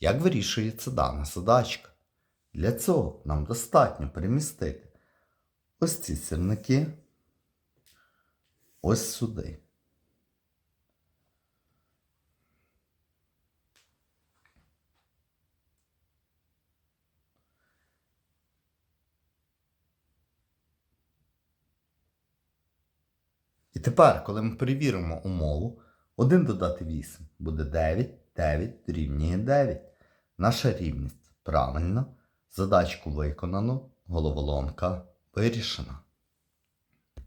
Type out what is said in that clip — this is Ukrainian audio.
Як вирішується дана задачка? Для цього нам достатньо перемістити ось ці сірники ось сюди. І тепер, коли ми перевіримо умову, 1 додати 8 буде 9, 9 дорівнює 9. Наша рівність правильна. Задачку виконано, головоломка вирішена.